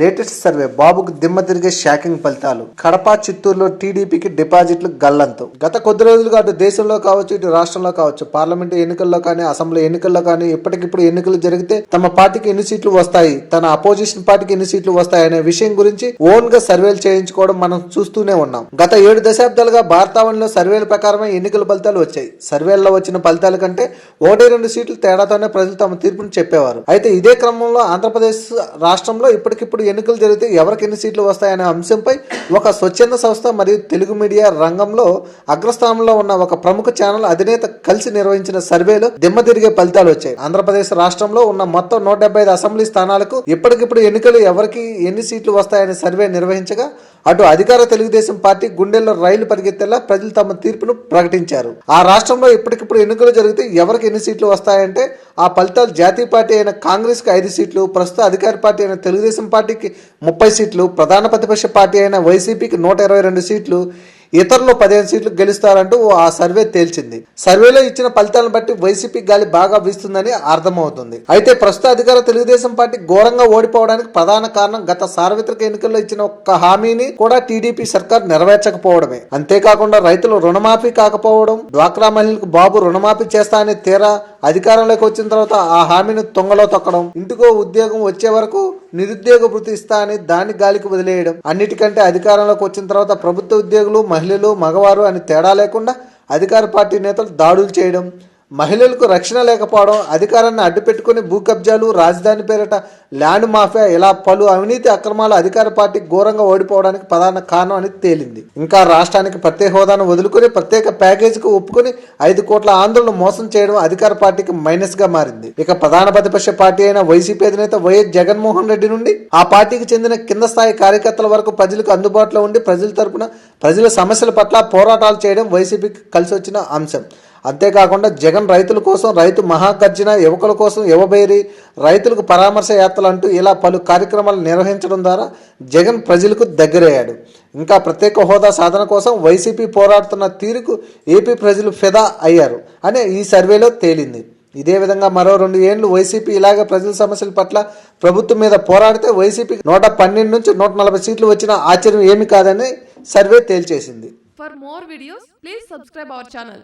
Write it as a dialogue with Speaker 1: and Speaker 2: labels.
Speaker 1: Latest survey బాబుకు దిమ్మ తిరిగే షాకింగ్ ఫలితాలు. కడప చిత్తూరులో టీడీపీకి డిపాజిట్లు గల్లంతు. గత కొద్ది రోజులుగా అటు దేశంలో కావచ్చు ఇటు రాష్ట్రంలో కావచ్చు పార్లమెంటు ఎన్నికల్లో కానీ అసెంబ్లీ ఎన్నికల్లో కానీ ఇప్పటికిప్పుడు ఎన్నికలు జరిగితే తమ పార్టీకి ఎన్ని సీట్లు వస్తాయి తన అపోజిషన్ పార్టీకి ఎన్ని సీట్లు వస్తాయి అనే విషయం గురించి ఓన్గా సర్వేలు చేయించుకోవడం మనం చూస్తూనే ఉన్నాం. గత ఏడు దశాబ్దాలుగా భారతావనిలో సర్వేల ప్రకారమే ఎన్నికల ఫలితాలు వచ్చాయి. సర్వేల్లో వచ్చిన ఫలితాల కంటే ఒకటి రెండు సీట్లు తేడాతోనే ప్రజలు తమ తీర్పును చెప్పేవారు. అయితే ఇదే క్రమంలో ఆంధ్రప్రదేశ్ రాష్ట్రంలో ఇప్పటికిప్పుడు ఎన్నికలు జరిగితే ఎవరికి ఎన్ని సీట్లు వస్తాయనే అంశంపై ఒక స్వచ్ఛంద సంస్థ మరియు తెలుగు మీడియా రంగంలో అగ్రస్థానంలో ఉన్న ఒక ప్రముఖ ఛానల్ అధినేత కలిసి నిర్వహించిన సర్వేలో దిమ్మ తిరిగే ఫలితాలు వచ్చాయి. ఆంధ్రప్రదేశ్ రాష్ట్రంలో ఉన్న మొత్తం నూట డెబ్బై ఐదు అసెంబ్లీ స్థానాలకు ఇప్పటికిప్పుడు ఎన్నికలు ఎవరికి ఎన్ని సీట్లు వస్తాయనే సర్వే నిర్వహించగా అటు అధికార తెలుగుదేశం పార్టీ గుండెల్లో రైలు పరిగెత్తేలా ప్రజలు తమ తీర్పును ప్రకటించారు. ఆ రాష్ట్రంలో ఇప్పటికిప్పుడు ఎన్నికలు జరిగితే ఎవరికి ఎన్ని సీట్లు వస్తాయంటే ఆ ఫలితాలు జాతీయ పార్టీ అయిన కాంగ్రెస్కి ఐదు సీట్లు ప్రస్తుత అధికార పార్టీ అయిన తెలుగుదేశం పార్టీకి ముప్పై సీట్లు ప్రధాన ప్రతిపక్ష పార్టీ అయిన వైసీపీకి నూట ఇరవై రెండు సీట్లు ఇతరులు పదిహేను సీట్లు గెలుస్తారంటూ ఆ సర్వే తేల్చింది. సర్వేలో ఇచ్చిన ఫలితాలను బట్టి వైసీపీ గాలి బాగా వీస్తుందని అర్థమవుతుంది. అయితే ప్రస్తుత అధికార తెలుగుదేశం పార్టీ ఘోరంగా ఓడిపోవడానికి ప్రధాన కారణం గత సార్వత్రిక ఎన్నికల్లో ఇచ్చిన ఒక్క హామీని కూడా టీడీపీ సర్కార్ నెరవేర్చకపోవడమే. అంతేకాకుండా రైతులు రుణమాఫీ కాకపోవడం డ్వాక్రా మహిళలకు బాబు రుణమాఫీ చేస్తా అనే తీరా అధికారంలోకి వచ్చిన తర్వాత ఆ హామీని తొంగలో తొక్కడం ఇంటికో ఉద్యోగం వచ్చే వరకు నిరుద్యోగ భృతి ఇస్తా అని దాన్ని గాలికి వదిలేయడం. అన్నిటికంటే అధికారంలోకి వచ్చిన తర్వాత ప్రభుత్వ ఉద్యోగులు మహిళలు మగవారు అని తేడా లేకుండా అధికార పార్టీ నేతలు దాడులు చేయడం. మహిళలకు రక్షణ లేకపోవడం అధికారాన్ని అడ్డుపెట్టుకుని భూ కబ్జాలు రాజధాని పేరిట ల్యాండ్ మాఫియా ఇలా పలు అవినీతి అక్రమాలు అధికార పార్టీ ఘోరంగా ఓడిపోవడానికి ప్రధాన కారణం అని తేలింది. ఇంకా రాష్ట్రానికి ప్రత్యేక హోదాను వదులుకుని ప్రత్యేక ప్యాకేజీకి ఒప్పుకుని ఐదు కోట్ల ఆందోళన మోసం చేయడం అధికార పార్టీకి మైనస్గా మారింది. ఇక ప్రధాన ప్రతిపక్ష పార్టీ అయిన వైసీపీ అధినేత వైఎస్ జగన్మోహన్ రెడ్డి నుండి ఆ పార్టీకి చెందిన కింద స్థాయి కార్యకర్తల వరకు ప్రజలకు అందుబాటులో ఉండి ప్రజల తరపున ప్రజల సమస్యల పట్ల పోరాటాలు చేయడం వైసీపీకి కలిసి వచ్చిన అంశం. అంతేకాకుండా జగన్ రైతుల కోసం రైతు మహాగర్జన యువకుల కోసం యువబేరి రైతులకు పరామర్శ యాత్రలు అంటూ ఇలా పలు కార్యక్రమాలు నిర్వహించడం ద్వారా జగన్ ప్రజలకు దగ్గరయ్యాడు. ఇంకా ప్రత్యేక హోదా సాధన కోసం వైసీపీ పోరాడుతున్న తీరుకు ఏపీ ప్రజలు ఫిదా అయ్యారు అనే ఈ సర్వేలో తేలింది. ఇదే విధంగా మరో రెండు ఏళ్ళు వైసీపీ ఇలాగే ప్రజల సమస్యల పట్ల ప్రభుత్వం మీద పోరాడితే వైసీపీ నూట పన్నెండు నుంచి నూట నలభై సీట్లు వచ్చిన ఆశ్చర్యం ఏమి కాదని survey తేల్చేసింది.
Speaker 2: For more videos please subscribe our channel